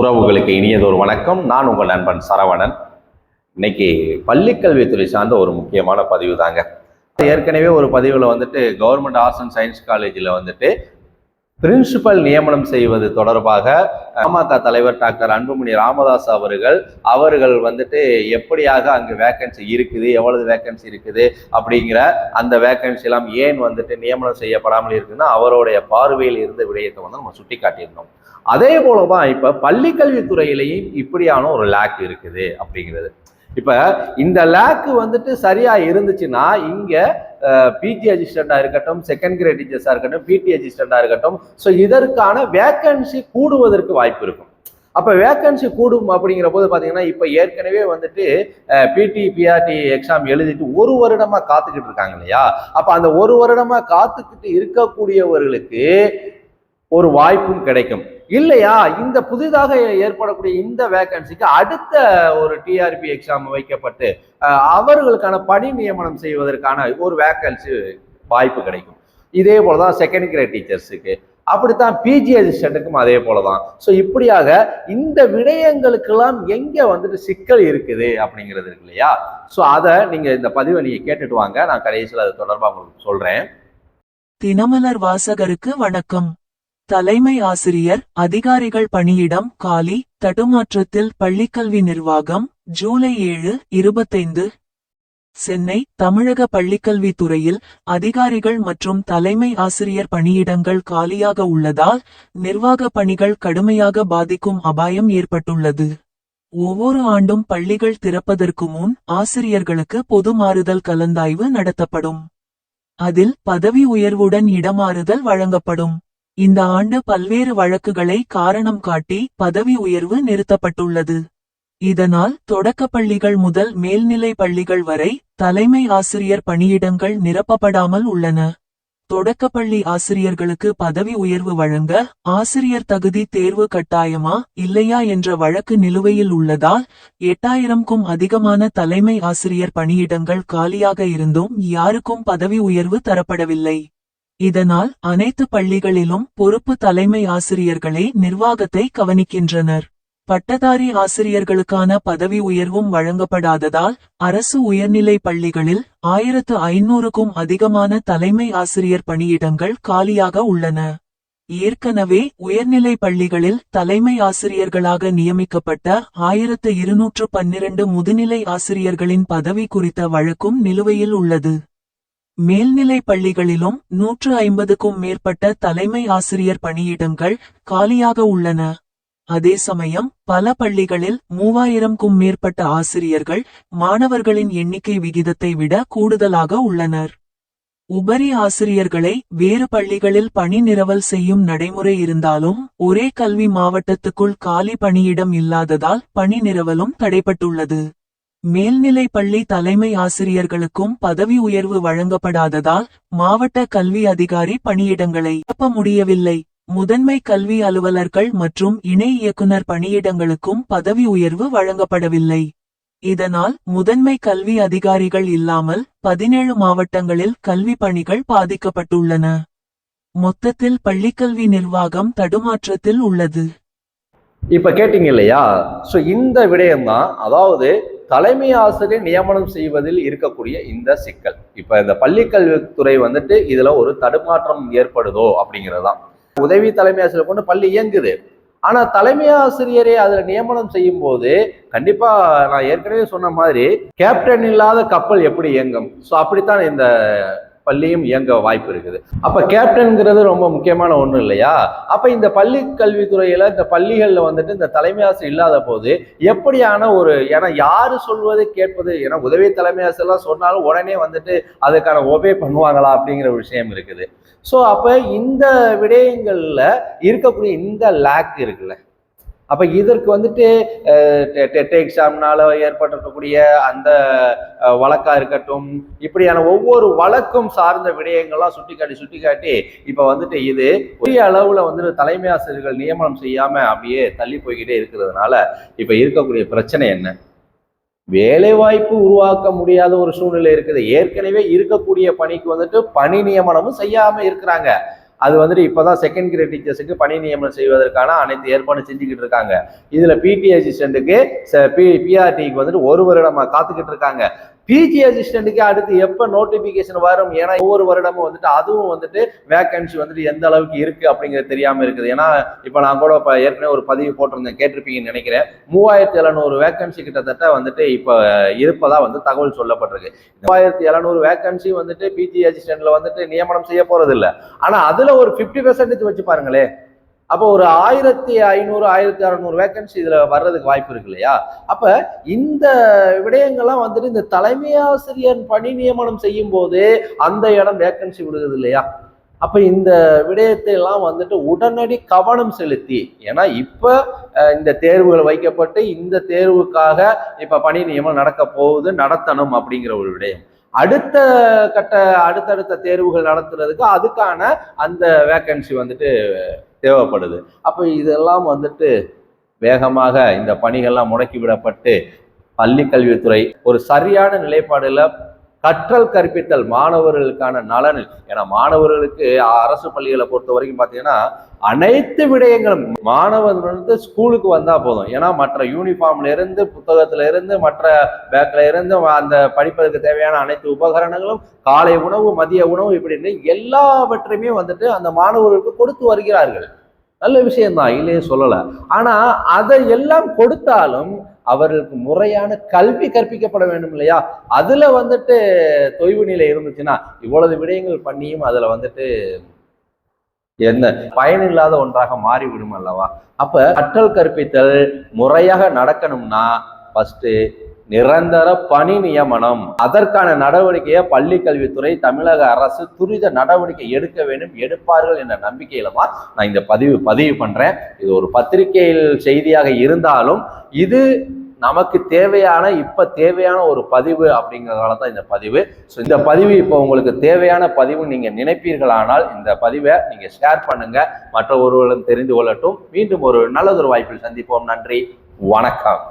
உறவுகளுக்கு இனியதொரு வணக்கம். நான் உங்கள் நண்பன் சரவணன். இன்னைக்கு பள்ளிக்கல்வித்துறை சார்ந்த ஒரு முக்கியமான பதிவு தாங்க. ஏற்கனவே ஒரு பதிவில் வந்துட்டு கவர்மெண்ட் ஆர்ட்ஸ் அண்ட் சயின்ஸ் காலேஜில் வந்துட்டு பிரின்சிபல் நியமனம் செய்வது தொடர்பாக பாமக தலைவர் டாக்டர் அன்புமணி ராமதாஸ் அவர்கள் அவர்கள் வந்துட்டு எப்படியாக அங்கு வேக்கன்சி இருக்குது எவ்வளவு வேக்கன்சி இருக்குது அப்படிங்கிற அந்த வேக்கன்சி எல்லாம் ஏன் வந்துட்டு நியமனம் செய்யப்படாமல் இருக்குன்னா அவருடைய பார்வையில் இருந்த விடயத்தை வந்து நம்ம சுட்டி காட்டியிருந்தோம் அதே போல தான் பள்ளி பள்ளிக்கல்வித்துறையிலையும் இப்படியான ஒரு லேக் இருக்குது அப்படிங்கிறது. இப்போ இந்த லேக்கு வந்துட்டு சரியாக இருந்துச்சுன்னா இங்கே பிஜி அசிஸ்டண்டா இருக்கட்டும் செகண்ட் கிரேட் டீச்சர்ஸாக இருக்கட்டும் பிடி அசிஸ்டண்டா இருக்கட்டும் ஸோ இதற்கான வேக்கன்சி கூடுவதற்கு வாய்ப்பு இருக்கும். அப்போ வேக்கன்சி கூடும் அப்படிங்கிற போது பார்த்தீங்கன்னா இப்போ ஏற்கனவே வந்துட்டு பிடி பிஆர்டி எக்ஸாம் எழுதிட்டு ஒரு வருடமாக காத்துக்கிட்டு இருக்காங்க இல்லையா? அப்போ அந்த ஒரு வருடமாக காத்துக்கிட்டு இருக்கக்கூடியவர்களுக்கு ஒரு வாய்ப்பும் கிடைக்கும். இல்லையா? இந்த புதிதாக ஏற்படக்கூடிய இந்த வேகன்சிக்கு அடுத்த ஒரு டிஆர்பி எக்ஸாம் வைக்கப்பட்டு அவர்களுக்கான பணி நியமனம் செய்வதற்கான ஒரு வேகன்சி வாய்ப்பு கிடைக்கும். இதே போலதான் செகண்ட் கிரேட் டீச்சர்ஸுக்கு அப்படித்தான் பிஜி அசிஸ்டண்ட்டுக்கும் அதே போலதான். ஸோ இப்படியாக இந்த விடயங்களுக்கெல்லாம் எங்க வந்துட்டு சிக்கல் இருக்குது அப்படிங்கிறது இருக்கு இல்லையா? ஸோ அதை நீங்க இந்த பதிவை நீங்க கேட்டுட்டு வாங்க. நான் கடைசியில் அது தொடர்பாக உங்களுக்கு சொல்றேன். தினமலர் வாசகருக்கு வணக்கம். தலைமை ஆசிரியர் அதிகாரிகள் பணியிடம் காலி தடுமாற்றத்தில் பள்ளிக்கல்வி நிர்வாகம் ஜூலை ஏழு இருபத்தைந்து. சென்னை தமிழக பள்ளிக்கல்வித்துறையில் அதிகாரிகள் மற்றும் தலைமை ஆசிரியர் பணியிடங்கள் காலியாக உள்ளதால் நிர்வாக பணிகள் கடுமையாக பாதிக்கும் அபாயம் ஏற்பட்டுள்ளது. ஒவ்வொரு ஆண்டும் பள்ளிகள் திறப்பதற்கு முன் ஆசிரியர்களுக்கு பொது மாறுதல் கலந்தாய்வு நடத்தப்படும். அதில் பதவி உயர்வுடன் இடமாறுதல் வழங்கப்படும். இந்த ஆண்டு பல்வேறு வழக்குகளை காரணம் காட்டி பதவி உயர்வு நிறுத்தப்பட்டுள்ளது. இதனால் தொடக்கப் பள்ளிகள் முதல் மேல்நிலை பள்ளிகள் வரை தலைமை ஆசிரியர் பணியிடங்கள் நிரப்பப்படாமல் உள்ளன. தொடக்கப்பள்ளி ஆசிரியர்களுக்கு பதவி உயர்வு வழங்க ஆசிரியர் தகுதி தேர்வு கட்டாயமா இல்லையா என்ற வழக்கு நிலுவையில் உள்ளதால் எட்டாயிரம்க்கும் அதிகமான தலைமை ஆசிரியர் பணியிடங்கள் காலியாக இருந்தும் யாருக்கும் பதவி உயர்வு தரப்படவில்லை. இதனால் அனைத்து பள்ளிகளிலும் பொறுப்பு தலைமை ஆசிரியர்களே நிர்வாகத்தை கவனிக்கின்றனர். பட்டதாரி ஆசிரியர்களுக்கான பதவி உயர்வும் வழங்கப்படாததால் அரசு உயர்நிலை பள்ளிகளில் ஆயிரத்து ஐநூறுக்கும் அதிகமான தலைமை ஆசிரியர் பணியிடங்கள் காலியாக உள்ளன. ஏற்கனவே உயர்நிலை பள்ளிகளில் தலைமை ஆசிரியர்களாக நியமிக்கப்பட்ட ஆயிரத்து இருநூற்று பன்னிரண்டு முதுநிலை ஆசிரியர்களின் பதவி குறித்த வழக்கும் நிலுவையில் உள்ளது. மேல்நிலை பள்ளிகளிலும் நூற்று ஐம்பதுக்கும் மேற்பட்ட தலைமை ஆசிரியர் பணியிடங்கள் காலியாக உள்ளன. அதே சமயம் பல பள்ளிகளில் மூவாயிரம்க்கும் மேற்பட்ட ஆசிரியர்கள் மாணவர்களின் எண்ணிக்கை விகிதத்தை விட கூடுதலாக உள்ளனர். உபரி ஆசிரியர்களை வேறு பள்ளிகளில் பணி நிரவல் செய்யும் நடைமுறை இருந்தாலும் ஒரே கல்வி மாவட்டத்துக்குள் காலி பணியிடம் இல்லாததால் பணி நிரவலும் தடைப்பட்டுள்ளது மேல்நிலை பள்ளி தலைமை ஆசிரியர்களுக்கும் பதவி உயர்வு வழங்கப்படாததால் மாவட்ட கல்வி அதிகாரி பணியிடங்களை நிரப்ப முடியவில்லை. முதன்மை கல்வி அலுவலர்கள் மற்றும் இணை இயக்குனர் பணியிடங்களுக்கும் பதவி உயர்வு வழங்கப்படவில்லை. இதனால் முதன்மை கல்வி அதிகாரிகள் இல்லாமல் பதினேழு மாவட்டங்களில் கல்வி பணிகள் பாதிக்கப்பட்டுள்ளன. மொத்தத்தில் பள்ளிக்கல்வி நிர்வாகம் தடுமாற்றத்தில் உள்ளது. இப்ப கேட்டீங்க இல்லையா? சோ இந்த விடயம்தான் அதாவது தலைமை ஆசிரியர் நியமனம் செய்வதில் இருக்கக்கூடிய இந்த சிக்கல். இப்போ இந்த பள்ளிக்கல்வித்துறை வந்துட்டு இதில் ஒரு தடுமாற்றம் ஏற்படுதோ அப்படிங்கிறது தான் உதவி தலைமை ஆசிரியர் கொண்டு பள்ளி இயங்குது. ஆனால் தலைமை ஆசிரியரை அதில் நியமனம் செய்யும் போது கண்டிப்பாக நான் ஏற்கனவே சொன்ன மாதிரி கேப்டன் இல்லாத கப்பல் எப்படி இயங்கும்? ஸோ அப்படித்தான் இந்த பள்ளியும் இயங்க வாய்ப்பு இருக்குது. அப்ப கேப்டன்ங்கிறது ரொம்ப முக்கியமான ஒண்ணு இல்லையா? அப்ப இந்த பள்ளி கல்வித்துறையில இந்த பள்ளிகள்ல வந்துட்டு இந்த தலைமை ஆசிரியர் இல்லாத போது எப்படியான ஒரு ஏன்னா யாரு சொல்வது கேட்பது ஏன்னா உதவி தலைமை ஆசிரியர்லாம் சொன்னாலும் உடனே வந்துட்டு அதுக்கான ஒபே பண்ணுவாங்களா அப்படிங்கிற விஷயம் இருக்குது. ஸோ அப்போ இந்த விடயங்களில் இருக்கக்கூடிய இந்த லேக் இருக்குல்ல? அப்போ இதற்கு வந்துட்டு டெட் எக்ஸாம்னால ஏற்பட்டிருக்கக்கூடிய அந்த வழக்காக இருக்கட்டும் இப்படியான ஒவ்வொரு வழக்கும் சார்ந்த விடயங்கள்லாம் சுட்டிக்காட்டி சுட்டிக்காட்டி இப்போ வந்துட்டு இது பெரிய அளவில் வந்துட்டு தலைமை ஆசிரியர்கள் நியமனம் செய்யாமல் அப்படியே தள்ளி போய்கிட்டே இருக்கிறதுனால இப்போ இருக்கக்கூடிய பிரச்சனை என்ன? வேலை வாய்ப்பு உருவாக்க முடியாத ஒரு சூழ்நிலை இருக்குது. ஏற்கனவே இருக்கக்கூடிய பணிக்கு வந்துட்டு பணி நியமனமும் செய்யாம இருக்கிறாங்க. அது வந்துட்டு இப்போதான் செகண்ட் கிரேட் டீச்சர்ஸுக்கு பணி நியமனம் செய்வதற்கான அனைத்து ஏற்பாடும் செஞ்சுக்கிட்டு இருக்காங்க. இதில் பிடி அசிஸ்டண்ட்டுக்கு பி பிஆர்டிக்கு வந்துட்டு ஒரு வருடமாக காத்துக்கிட்டு இருக்காங்க. பிஜி அசிஸ்டண்ட்டுக்கு அடுத்து எப்போ நோட்டிபிகேஷன் வரும்? ஏன்னா ஒவ்வொரு வருடமும் வந்துட்டு அதுவும் வந்துட்டு வேகன்சி வந்துட்டு எந்த அளவுக்கு இருக்குது அப்படிங்கிறது தெரியாமல் இருக்குது. ஏன்னா இப்போ நான் கூட இப்போ ஏற்கனவே ஒரு பதிவு போட்டிருந்தேன் கேட்டிருப்பீங்கன்னு நினைக்கிறேன். மூவாயிரத்தி எழுநூறு வேகன்சி கிட்டத்தட்ட வந்துட்டு இப்போ இருப்பதா வந்து தகவல் சொல்லப்பட்டிருக்கு. மூவாயிரத்தி எழுநூறு வேகன்சி வந்துட்டு பிஜி அசிஸ்டண்ட்டில் வந்துட்டு நியமனம் செய்ய போகிறது இல்லை ஆனால் அதில் ஒரு ஃபிஃப்டி பெர்சன்டேஜ் வச்சு பாருங்களேன். அப்போ ஒரு ஆயிரத்தி ஐநூறு ஆயிரத்தி அறநூறு வேகன்சி இதில் வர்றதுக்கு வாய்ப்பு இருக்கு இல்லையா? அப்போ இந்த விடயங்கள்லாம் வந்துட்டு இந்த தலைமை ஆசிரியர் பணி நியமனம் செய்யும் போது அந்த இடம் வேகன்சி விடுகிறது இல்லையா? அப்போ இந்த விடயத்தை எல்லாம் வந்துட்டு உடனடி கவனம் செலுத்தி ஏன்னா இப்போ இந்த தேர்வுகள் வைக்கப்பட்டு இந்த தேர்வுக்காக இப்போ பணி நியமனம் நடக்க போகுது நடத்தணும் அப்படிங்கிற ஒரு விடயம். அடுத்த கட்ட அடுத்தடுத்த தேர்வுகள் நடத்துறதுக்கு அதுக்கான அந்த வேகன்சி வந்துட்டு தேவைப்படுது. அப்போ இதெல்லாம் வந்துட்டு வேகமாக இந்த பணிகள்லாம் முடக்கி விடப்பட்டு பள்ளி கல்வித்துறை ஒரு சரியான நிலைப்பாடுல கற்றல் கற்பித்தல் மாணவர்களுக்கான நலனில். ஏன்னா மாணவர்களுக்கு அரசு பள்ளிகளை பொறுத்த வரைக்கும் பார்த்தீங்கன்னா அனைத்து விடயங்களும் மாணவன் வந்து ஸ்கூலுக்கு வந்தா போதும். ஏன்னா மற்ற யூனிஃபார்ம்ல இருந்து புத்தகத்துல இருந்து மற்ற பேக்ல இருந்து அந்த படிப்பதற்கு தேவையான அனைத்து உபகரணங்களும் காலை உணவு மதிய உணவு இப்படின்னு எல்லாவற்றையுமே வந்துட்டு அந்த மாணவர்களுக்கு கொடுத்து வருகிறார்கள். நல்ல விஷயம்தான் இல்லையே சொல்லலை. ஆனால் அதை எல்லாம் கொடுத்தாலும் அவர்களுக்கு முறையான கல்வி கற்பிக்கப்பட வேண்டும் இல்லையா? அதுல வந்துட்டு தொய்வு நிலை இருந்துச்சுன்னா இவ்வளவு விடயங்கள் பண்ணியும் அதுல வந்துட்டு என்ன? பயனில்லாத ஒன்றாக மாறிவிடும் அல்லவா? அப்ப கற்றல் கற்பித்தல் முறையாக நடக்கணும்னா ஃபர்ஸ்ட் நிரந்தர பணி நியமனம். அதற்கான நடவடிக்கையை பள்ளி கல்வித்துறை தமிழக அரசு துரித நடவடிக்கை எடுக்க வேண்டும் எடுப்பார்கள் என்ற நம்பிக்கையிலமா நான் இந்த பதிவு பதிவு பண்றேன். இது ஒரு பத்திரிகையில் செய்தியாக இருந்தாலும் இது நமக்கு தேவையான இப்ப தேவையான ஒரு பதிவு அப்படிங்கிறதால தான் இந்த பதிவு. ஸோ இந்த பதிவு இப்போ உங்களுக்கு தேவையான பதிவு நீங்க நினைப்பீர்களானால் இந்த பதிவை நீங்க ஷேர் பண்ணுங்க. மற்ற ஒருவர்களும் தெரிந்து கொள்ளட்டும். மீண்டும் ஒரு நல்லதொரு வாய்ப்பில் சந்திப்போம். நன்றி. வணக்கம்.